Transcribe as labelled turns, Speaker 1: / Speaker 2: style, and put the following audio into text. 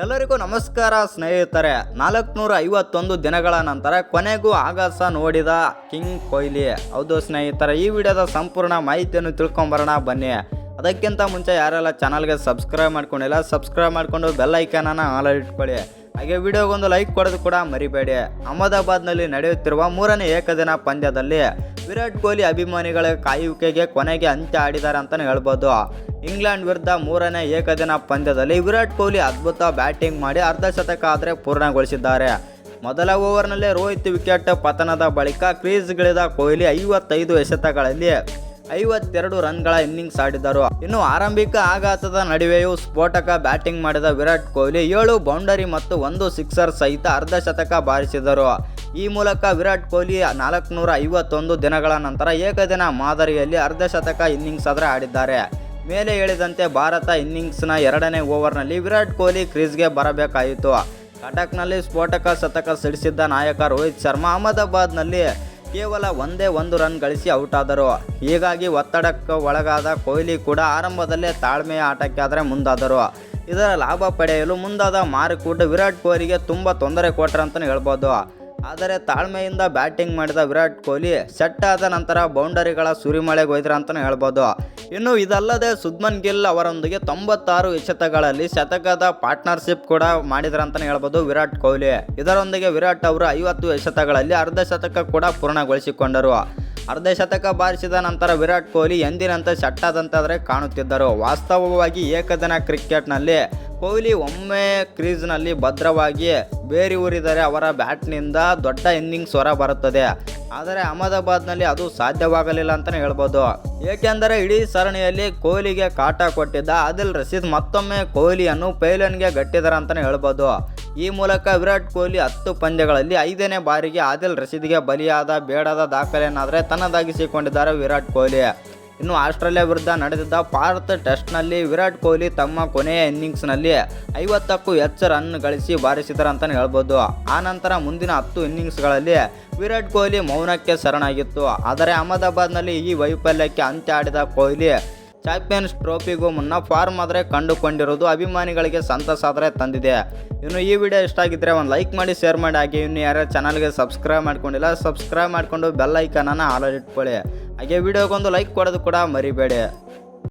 Speaker 1: ಎಲ್ಲರಿಗೂ ನಮಸ್ಕಾರ ಸ್ನೇಹಿತರೆ. ನಾಲ್ಕುನೂರ ಐವತ್ತೊಂದು ದಿನಗಳ ನಂತರ ಕೊನೆಗೂ ಆಗಸ ನೋಡಿದ ಕಿಂಗ್ ಕೊಹ್ಲಿ. ಹೌದು ಸ್ನೇಹಿತರೆ, ಈ ವಿಡಿಯೋದ ಸಂಪೂರ್ಣ ಮಾಹಿತಿಯನ್ನು ತಿಳ್ಕೊಂಬರೋಣ ಬನ್ನಿ. ಅದಕ್ಕಿಂತ ಮುಂಚೆ ಯಾರೆಲ್ಲ ಚಾನಲ್ಗೆ ಸಬ್ಸ್ಕ್ರೈಬ್ ಮಾಡ್ಕೊಂಡಿಲ್ಲ, ಸಬ್ಸ್ಕ್ರೈಬ್ ಮಾಡಿಕೊಂಡು ಬೆಲ್ ಐಕಾನನ್ನು ಆಲರ್ ಇಟ್ಕೊಳ್ಳಿ. ಹಾಗೆ ವಿಡಿಯೋಗೊಂದು ಲೈಕ್ ಕೊಡೋದು ಕೂಡ ಮರಿಬೇಡಿ. ಅಹಮದಾಬಾದ್ನಲ್ಲಿ ನಡೆಯುತ್ತಿರುವ ಮೂರನೇ ಏಕದಿನ ಪಂದ್ಯದಲ್ಲಿ ವಿರಾಟ್ ಕೊಹ್ಲಿ ಅಭಿಮಾನಿಗಳ ಕಾಯುವಿಕೆಗೆ ಕೊನೆಗೆ ಅಂತ್ಯ ಆಡಿದ್ದಾರೆ ಅಂತಲೇ ಹೇಳ್ಬೋದು. ಇಂಗ್ಲೆಂಡ್ ವಿರುದ್ಧ ಮೂರನೇ ಏಕದಿನ ಪಂದ್ಯದಲ್ಲಿ ವಿರಾಟ್ ಕೊಹ್ಲಿ ಅದ್ಭುತ ಬ್ಯಾಟಿಂಗ್ ಮಾಡಿ ಅರ್ಧ ಶತಕ ಆದರೆ ಪೂರ್ಣಗೊಳಿಸಿದ್ದಾರೆ. ಮೊದಲ ಓವರ್ನಲ್ಲೇ ರೋಹಿತ್ ವಿಕೆಟ್ ಪತನದ ಬಳಿಕ ಕ್ರೀಸ್ಗಿಳಿದ ಕೊಹ್ಲಿ ಐವತ್ತೈದು ಎಸೆತಗಳಲ್ಲಿ ಐವತ್ತೆರಡು ರನ್ಗಳ ಇನ್ನಿಂಗ್ಸ್ ಆಡಿದರು. ಇನ್ನು ಆರಂಭಿಕ ಆಘಾತದ ನಡುವೆಯೂ ಸ್ಫೋಟಕ ಬ್ಯಾಟಿಂಗ್ ಮಾಡಿದ ವಿರಾಟ್ ಕೊಹ್ಲಿ ಏಳು ಬೌಂಡರಿ ಮತ್ತು ಒಂದು ಸಿಕ್ಸರ್ ಸಹಿತ ಅರ್ಧ ಶತಕ ಬಾರಿಸಿದರು. ಈ ಮೂಲಕ ವಿರಾಟ್ ಕೊಹ್ಲಿ ನಾಲ್ಕುನೂರ ಐವತ್ತೊಂದು ದಿನಗಳ ನಂತರ ಏಕದಿನ ಮಾದರಿಯಲ್ಲಿ ಅರ್ಧ ಶತಕ ಇನ್ನಿಂಗ್ಸ್ ಆದರೆ ಆಡಿದ್ದಾರೆ. ಮೇಲೆ ಹೇಳಿದಂತೆ ಭಾರತ ಇನ್ನಿಂಗ್ಸ್ನ ಎರಡನೇ ಓವರ್ನಲ್ಲಿ ವಿರಾಟ್ ಕೊಹ್ಲಿ ಕ್ರೀಸ್ಗೆ ಬರಬೇಕಾಯಿತು. ಕಟಕ್ನಲ್ಲಿ ಸ್ಫೋಟಕ ಶತಕ ಸಿಡಿಸಿದ್ದ ನಾಯಕ ರೋಹಿತ್ ಶರ್ಮಾ ಅಹಮದಾಬಾದ್ನಲ್ಲಿ ಕೇವಲ ಒಂದೇ ಒಂದು ರನ್ ಗಳಿಸಿ ಔಟ್ ಆದರು ಹೀಗಾಗಿ ಒತ್ತಡಕ್ಕೆ ಒಳಗಾದ ಕೊಹ್ಲಿ ಕೂಡ ಆರಂಭದಲ್ಲೇ ತಾಳ್ಮೆಯ ಆಟಕ್ಕಾದರೆ ಮುಂದಾದರು. ಇದರ ಲಾಭ ಪಡೆಯಲು ಮುಂದಾದ ಮಾರುಕೂಟ ವಿರಾಟ್ ಕೊಹ್ಲಿಗೆ ತುಂಬ ತೊಂದರೆ ಕೊಟ್ಟರಂತಲೇ ಹೇಳ್ಬೋದು. ಆದರೆ ತಾಳ್ಮೆಯಿಂದ ಬ್ಯಾಟಿಂಗ್ ಮಾಡಿದ ವಿರಾಟ್ ಕೊಹ್ಲಿ ಸೆಟ್ ಆದ ನಂತರ ಬೌಂಡರಿಗಳ ಸುರಿಮಳೆಗೊಯ್ದ್ರ ಅಂತಲೇ ಹೇಳ್ಬೋದು. ಇನ್ನು ಇದಲ್ಲದೆ ಸುದ್ಮನ್ ಗಿಲ್ ಅವರೊಂದಿಗೆ ತೊಂಬತ್ತಾರು ಎಸೆತಗಳಲ್ಲಿ ಶತಕದ ಪಾರ್ಟ್ನರ್ಶಿಪ್ ಕೂಡ ಮಾಡಿದ್ರಂತಲೇ ಹೇಳ್ಬೋದು ವಿರಾಟ್ ಕೊಹ್ಲಿ. ಇದರೊಂದಿಗೆ ವಿರಾಟ್ ಅವರು ಐವತ್ತು ಎಸೆತಗಳಲ್ಲಿ ಅರ್ಧ ಶತಕ ಕೂಡ ಪೂರ್ಣಗೊಳಿಸಿಕೊಂಡರು. ಅರ್ಧ ಶತಕ ಬಾರಿಸಿದ ನಂತರ ವಿರಾಟ್ ಕೊಹ್ಲಿ ಎಂದಿನಂತೆ ಸೆಟ್ಟಾದಂತಾದರೆ ಕಾಣುತ್ತಿದ್ದರು. ವಾಸ್ತವವಾಗಿ ಏಕದಿನ ಕ್ರಿಕೆಟ್ನಲ್ಲಿ ಕೊಹ್ಲಿ ಒಮ್ಮೆ ಕ್ರೀಸ್ನಲ್ಲಿ ಭದ್ರವಾಗಿ ಬೇರಿ ಊರಿದರೆ ಅವರ ಬ್ಯಾಟ್ನಿಂದ ದೊಡ್ಡ ಇನ್ನಿಂಗ್ಸ್ ಹೊರ ಬರುತ್ತದೆ. ಆದರೆ ಅಹಮದಾಬಾದ್ನಲ್ಲಿ ಅದು ಸಾಧ್ಯವಾಗಲಿಲ್ಲ ಅಂತಲೇ ಹೇಳ್ಬೋದು. ಏಕೆಂದರೆ ಇಡೀ ಸರಣಿಯಲ್ಲಿ ಕೊಹ್ಲಿಗೆ ಕಾಟ ಕೊಟ್ಟಿದ್ದ ಆದಿಲ್ ರಶೀದ್ ಮತ್ತೊಮ್ಮೆ ಕೊಹ್ಲಿಯನ್ನು ಪೈಲನ್ಗೆ ಗಟ್ಟಿದ್ದಾರೆ ಅಂತಲೇ ಹೇಳ್ಬೋದು. ಈ ಮೂಲಕ ವಿರಾಟ್ ಕೊಹ್ಲಿ ಹತ್ತು ಪಂದ್ಯಗಳಲ್ಲಿ ಐದನೇ ಬಾರಿಗೆ ಆದಿಲ್ ರಶೀದ್ಗೆ ಬಲಿಯಾದ ಬೇಡದ ದಾಖಲೆಯನ್ನಾದರೆ ತನ್ನದಾಗಿಸಿಕೊಂಡಿದ್ದಾರೆ ವಿರಾಟ್ ಕೊಹ್ಲಿ. ಇನ್ನು ಆಸ್ಟ್ರೇಲಿಯಾ ವಿರುದ್ಧ ನಡೆದಿದ್ದ ಭಾರತ ಟೆಸ್ಟ್ನಲ್ಲಿ ವಿರಾಟ್ ಕೊಹ್ಲಿ ತಮ್ಮ ಕೊನೆಯ ಇನ್ನಿಂಗ್ಸ್ನಲ್ಲಿ ಐವತ್ತಕ್ಕೂ ಹೆಚ್ಚು ರನ್ ಗಳಿಸಿ ಬಾರಿಸಿದರು ಅಂತಲೇ ಹೇಳ್ಬೋದು. ಆ ನಂತರ ಮುಂದಿನ ಹತ್ತು ಇನ್ನಿಂಗ್ಸ್ಗಳಲ್ಲಿ ವಿರಾಟ್ ಕೊಹ್ಲಿ ಮೌನಕ್ಕೆ ಶರಣಾಗಿತ್ತು. ಆದರೆ ಅಹಮದಾಬಾದ್ನಲ್ಲಿ ಈ ವೈಫಲ್ಯಕ್ಕೆ ಅಂತ್ಯ ಆಡಿದ ಕೊಹ್ಲಿ ಚಾಂಪಿಯನ್ಸ್ ಟ್ರೋಫಿಗೂ ಮುನ್ನ ಫಾರ್ಮ್ ಆದರೆ ಕಂಡುಕೊಂಡಿರುವುದು ಅಭಿಮಾನಿಗಳಿಗೆ ಸಂತಸ ಆದರೆ ತಂದಿದೆ. ಇನ್ನು ಈ ವಿಡಿಯೋ ಇಷ್ಟ ಆಗಿದ್ದರೆ ಒಂದು ಲೈಕ್ ಮಾಡಿ, ಶೇರ್ ಮಾಡಿ, ಹಾಗೆ ಇನ್ನು ಯಾರ್ಯಾರು ಚಾನಲ್ಗೆ ಸಬ್ಸ್ಕ್ರೈಬ್ ಮಾಡ್ಕೊಂಡಿಲ್ಲ, ಸಬ್ಸ್ಕ್ರೈಬ್ ಮಾಡಿಕೊಂಡು ಬೆಲ್ ಐಕನನ್ನು ಆಲರ್ ಇಟ್ಕೊಳ್ಳಿ. ಹಾಗೆ ವಿಡಿಯೋಗೊಂದು ಲೈಕ್ ಕೊಡೋದು ಕೂಡ ಮರಿಬೇಡಿ.